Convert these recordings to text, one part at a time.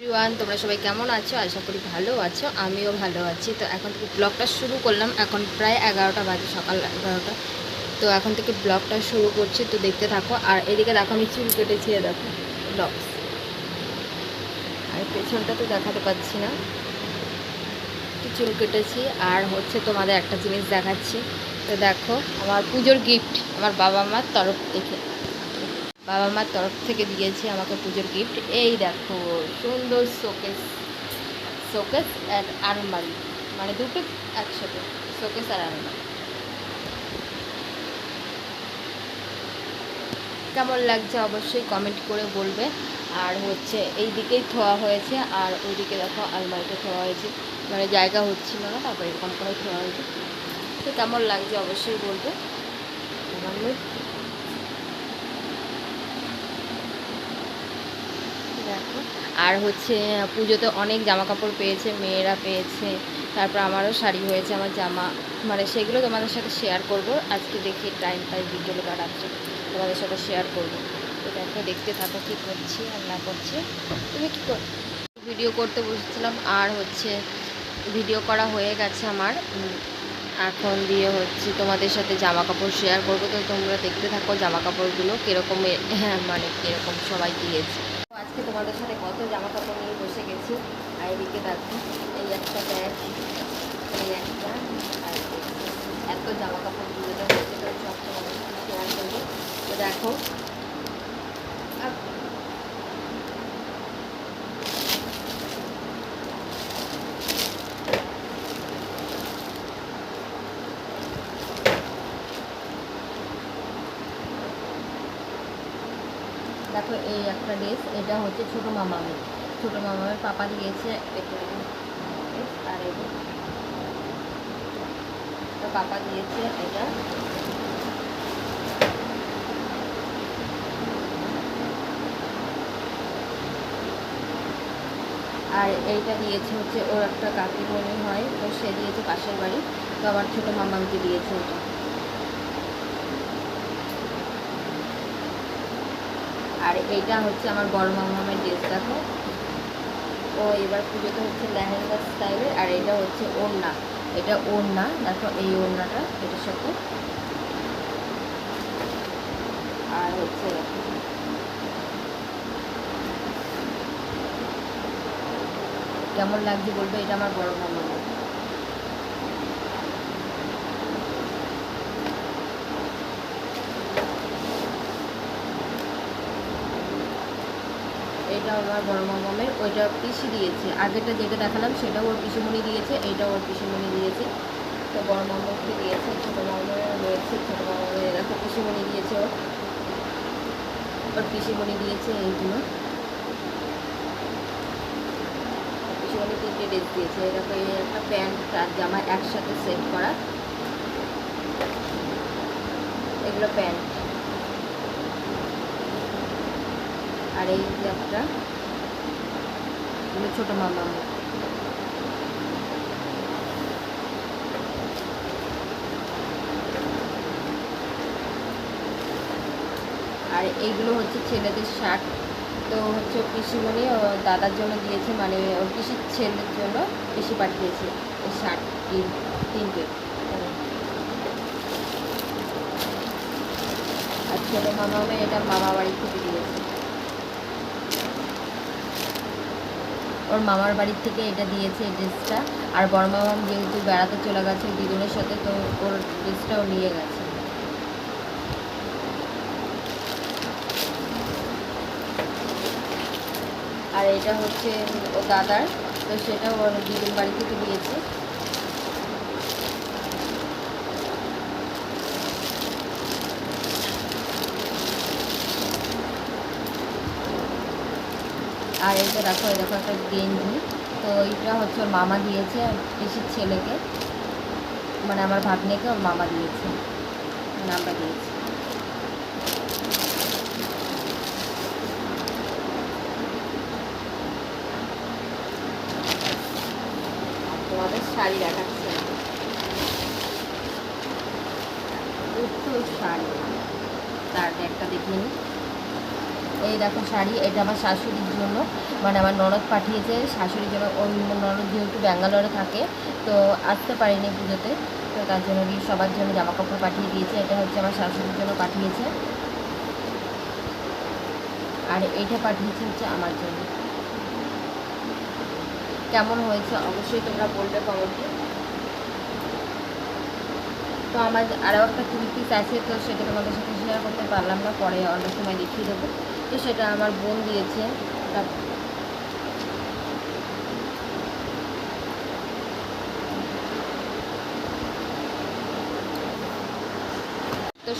Everyone তোমরা সবাই কেমন আছো? আশা করি ভালো আছো, আমিও ভালো আছি। তো এখন থেকে ব্লগটা শুরু করলাম। এখন প্রায় এগারোটা বাজে, সকাল এগারোটা। তো এখন থেকে ব্লগটা শুরু করছি। তো দেখতে থাকো। আর এদিকে দেখো, আমি চুল কেটেছি দেখো ব্লগ আর পেছনটা তো দেখাতে পাচ্ছি না। চুল কেটেছি। আর হচ্ছে তোমাদের একটা জিনিস দেখাচ্ছি। তো দেখো, আমার পুজোর গিফট আমার বাবা মার তরফ থেকে। বাবা মার তরফ থেকে দিয়েছে আমাকে পুজোর গিফট এই দেখো, সুন্দর শোকেস শোকেস আর আলমারি। মানে দুটো একসাথে শোকেস আর আলমারি। কেমন লাগছে অবশ্যই কমেন্ট করে বলবে। আর হচ্ছে এই দিকেই থোয়া হয়েছে, আর ওইদিকে দেখো আলমারিটা থোয়া হয়েছে। মানে জায়গা হচ্ছিল না, তারপর এরকম করে থোয়া হয়েছে। তো কেমন লাগছে অবশ্যই বলবে। আমার দেখো আর হচ্ছে, পুজোতে অনেক জামা কাপড় পেয়েছে, মেয়েরা পেয়েছে, তারপর আমারও শাড়ি হয়েছে, আমার জামা। মানে সেগুলো তোমাদের সাথে শেয়ার করব। আজকে দেখি টাইম পাই বিকেলে বা রাত্রে তোমাদের সাথে শেয়ার করব। তো দেখো, দেখতে থাকো কী করছি আর না করছি। তুমি কী ভিডিও করতে বসেছিলাম আর হচ্ছে ভিডিও করা হয়ে গেছে আমার। এখন দিয়ে হচ্ছে তোমাদের সাথে জামা কাপড় শেয়ার করব। তো তোমরা দেখতে থাকো জামা কাপড়গুলো কীরকম হ্যাঁ মানে কীরকম সবাই দিয়েছে। আজকে তোমাদের সাথে কত জামা কাপড় নিয়ে বসে গেছি আর এদিকে দেখো এই একটা ব্যাগ এই একটা আর এত জামা কাপড় পুজোতে হয়েছে তো সব তোমাদের সাথে শেয়ার করব তো দেখো আপ- দেখো এই একটা ড্রেস এটা হচ্ছে ছোটো মামামের ছোটো মামামের পাপা দিয়েছে আর তো পাপা দিয়েছে এটা। আর এইটা দিয়েছে হচ্ছে ওর একটা কাকি কাকিমণি হয়, তো সে দিয়েছে পাশের বাড়ি। তো আমার ছোটো মামামকে দিয়েছে ওটা। আর এইটা হচ্ছে আমার বড় মামামের ড্রেস দেখো। ও এবার পুজোতে হচ্ছে লেহেঙ্গা স্টাইলের আর এটা হচ্ছে ওড়না। এটা ওড়না, দেখো এই ওড়নাটা, এটার সাথে। আর হচ্ছে কেমন লাগছে বলবে? এটা আমার বড় মামামের এটা আমার বড় মামামের ওইটা পিসি দিয়েছে। আগেরটা যেটা দেখালাম সেটাও ওর পিসিমণি দিয়েছে, এইটা ওর পিসিমণি দিয়েছে। তো বড় মামাকে দিয়েছে, ছোটো মামার রয়েছে, ছোটো মামামের দেখো পিসিমণি দিয়েছে ওর। ওর পিসিমণি দিয়েছে এইগুলো। পিসিমণি তিনটে ড্রেস দিয়েছে দেখো, এই একটা প্যান্ট আর জামা একসাথে সেট করা। এগুলো প্যান্ট। আর এই একটা এগুলো ছোটো মামা। আর এইগুলো হচ্ছে ছেলেদের শার্ট। তো হচ্ছে ওর পিসিমণি ও দাদার জন্য দিয়েছে মানে ওর পিসির ছেলের জন্য পিসি পাঠিয়েছে এই শার্ট তিন তিনটে। আর ছোটো মামা এটা মামা বাড়ি থেকে দিয়েছে। ওর মামার বাড়ির থেকে এটা দিয়েছে এই ড্রেসটা। আর বড় মামাম যেহেতু বেড়াতে চলে গেছে দিদুনের সাথে, তো ওর ড্রেসটাও নিয়ে গেছে। আর এটা হচ্ছে ও দাদার, তো সেটাও ওর দিদুন বাড়ি থেকে দিয়েছে। আর এইটা দেখো এই দেখো একটা গেঞ্জি। তো এইটা হচ্ছে ওর মামা দিয়েছে, পিসির ছেলেকে। মানে আমার ভাগ্নেকে ওর মামা দিয়েছে। নামটা দিয়েছে। আর তোমাদের শাড়ি দেখাচ্ছে। শাড়ি। তার একটা দেখিনি এই দেখো শাড়ি, এটা আমার শাশুড়ির জন্য। মানে আমার ননদ পাঠিয়েছে, শাশুড়ির জন্য ননদ যেহেতু ব্যাঙ্গালোরে থাকে, তো আসতে পারিনি পুজোতে। তো তার জন্য সবার জন্য জামা কাপড় পাঠিয়ে দিয়েছে, এটা হচ্ছে আমার শাশুড়ির জন্য পাঠিয়েছে। আর এইটা পাঠিয়েছে হচ্ছে আমার জন্য। কেমন হয়েছে? অবশ্যই তোমরা বলবে কমেন্টে। তো আমার আরও একটা কুড়ি পিস আছে, তো সেটা তোমাদের সাথে শেয়ার করতে পারলাম না, পরে অন্য সময় দেখিয়ে দেবো। তো সেটা আমার বোন দিয়েছে। তা-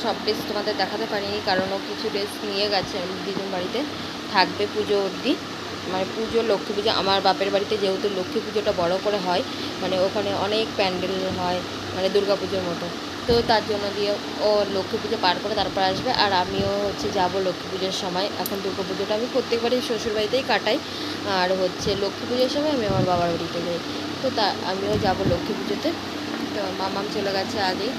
সব ড্রেস তোমাদের দেখাতে পারিনি, কারণ ও কিছু ড্রেস নিয়ে গেছে দিদুন বাড়িতে। থাকবে পুজো অবধি। মানে পুজো, লক্ষ্মী পুজো, আমার বাপের বাড়িতে যেহেতু লক্ষ্মী পুজোটা বড় করে হয় মানে ওখানে অনেক প্যান্ডেল হয় মানে দুর্গা পুজোর মতো। তো তার জন্য দিয়ে ও লক্ষ্মী পুজো পার করে তারপর আসবে। আর আমিও হচ্ছে যাব লক্ষ্মী পুজোর সময়। এখন দুর্গা পুজোটা আমি প্রত্যেকবারই শ্বশুরবাড়িতেই কাটাই। আর হচ্ছে লক্ষ্মী পুজোর সময় আমি আমার বাবার বাড়িতে যাই। তো তা, আমিও যাব লক্ষ্মী পুজোতে। তো মামাম চলে গেছে আগেই।